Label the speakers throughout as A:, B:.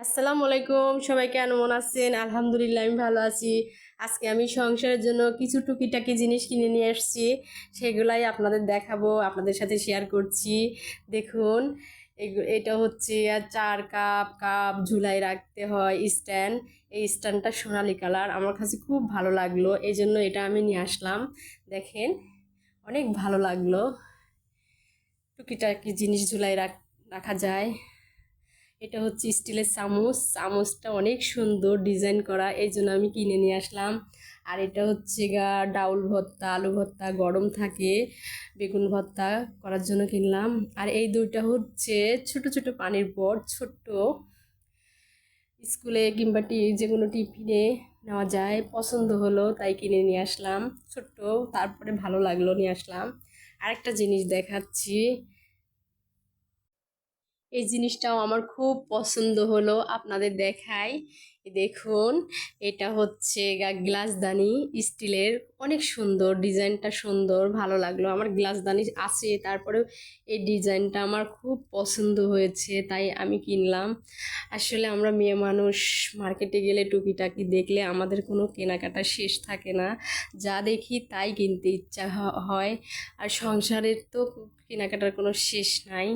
A: আসসালামু আলাইকুম, সবাই কেমন আছেন? আলহামদুলিল্লাহ, আমি ভালো আছি। আজকে আমি সংসারের জন্য কিছু টুকিটাকি জিনিস কিনে নিয়ে এসেছি। সেগুলাই আপনাদের দেখাবো, আপনাদের সাথে শেয়ার করছি। দেখুন এটা হচ্ছে চার কাপ কাপ ঝুলাই রাখতে হয়, স্ট্যান্ড। এই স্ট্যান্ডটা সোনালি কালার। আমার কাছে খুব ভালো লাগল এই জন্য এটা আমি নিয়ে আসলাম। দেখেন, অনেক ভালো লাগল। টুকিটাকি জিনিস ঝুলাই রাখা যায়। এটা হচ্ছে স্টিলের চামচ। চামচটা অনেক সুন্দর ডিজাইন করা, এই জন্য আমি কিনে নিয়ে আসলাম। আর এটা হচ্ছে গা, ডাউল ভর্তা, আলু ভর্তা, গরম থাকে, বেগুন ভর্তা করার জন্য কিনলাম। আর এই দুইটা হচ্ছে ছোট ছোট পানির পট ছোট্ট স্কুলে কিংবা টি যে কোনো টিফিনে নেওয়া যায়। পছন্দ হলো, তাই কিনে নিয়ে আসলাম। ছোট্ট, তারপরে ভালো লাগল, নিয়ে আসলাম। আরেকটা জিনিস দেখাচ্ছি। এই জিনিসটাও আমার খুব পছন্দ হলো আপনাদের দেখাই দেখুন, এটা হচ্ছে গ্লাসদানি স্টিলের। অনেক সুন্দর, ডিজাইনটা সুন্দর, ভালো লাগল। আমার গ্লাসদানি আছে, তারপরেও এই ডিজাইনটা আমার খুব পছন্দ হয়েছে, তাই আমি কিনলাম। আসলে আমরা মেয়ে মানুষ, মার্কেটে গেলে টুকিটাকি দেখলে আমাদের কোনো কেনাকাটা শেষ থাকে না। যা দেখি তাই কিনতে ইচ্ছা হয়। আর সংসারের তো কেনাকাটার কোনো শেষ নাই।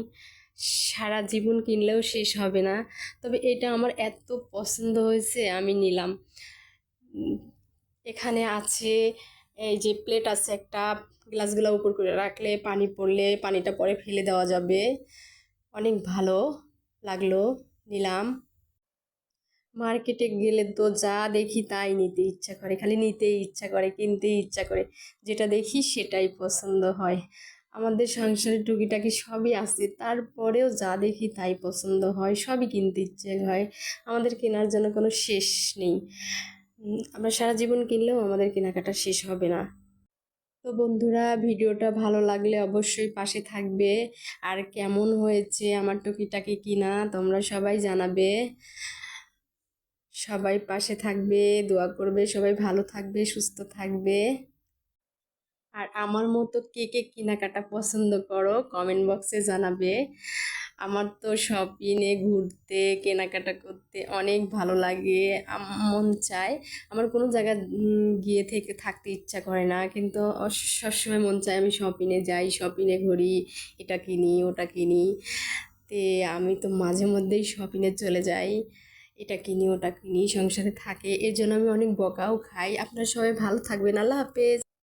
A: সারা জীবন কিনলেও শেষ হবে না। তবে এটা আমার এত পছন্দ হয়েছে, আমি নিলাম। এখানে আছে এই যে প্লেট আছে একটা গ্লাসগুলো উপর করে রাখলে পানি পড়লে পানিটা পরে ফেলে দেওয়া যাবে। অনেক ভালো লাগল, নিলাম। মার্কেটে গেলে তো যা দেখি তাই নিতে ইচ্ছা করে, খালি নিতেই ইচ্ছা করে, কিনতেই ইচ্ছা করে, যেটা দেখি সেটাই পছন্দ হয়। আমাদের সংসারের টুকিটাকি সবই আছে। তারপরেও যা দেখি তাই পছন্দ হয়, সবই কিনতে ইচ্ছে হয়। আমাদের কেনার জন্য কোনো শেষ নেই। আমরা সারা জীবন কিনলেও আমাদের কেনাকাটা শেষ হবে না। তো বন্ধুরা, ভিডিওটা ভালো লাগলে অবশ্যই পাশে থাকবে। আর কেমন হয়েছে আমার টুকিটাকি কিনা তোমরা সবাই জানাবে। সবাই পাশে থাকবে, দোয়া করবে, সবাই ভালো থাকবে, সুস্থ থাকবে। আর আমার মতো কে কে কেনাকাটা পছন্দ করো কমেন্ট বক্সে জানাবে। আমার তো শপিংয়ে ঘুরতে, কেনাকাটা করতে অনেক ভালো লাগে মন চায়। আমার কোনো জায়গা গিয়ে থেকে থাকতে ইচ্ছা করে না, কিন্তু সবসময় মন চায় আমি শপিংয়ে যাই শপিংয়ে ঘুরি, এটা কিনি, ওটা কিনি। তে আমি তো মাঝে মধ্যেই শপিংয়ে চলে যাই, এটা কিনি, ওটা কিনি, সংসারে থাকে, এর জন্য আমি অনেক বকাও খাই। আপনারা সবাই ভালো থাকবেন, আল্লাহ হাফেজ।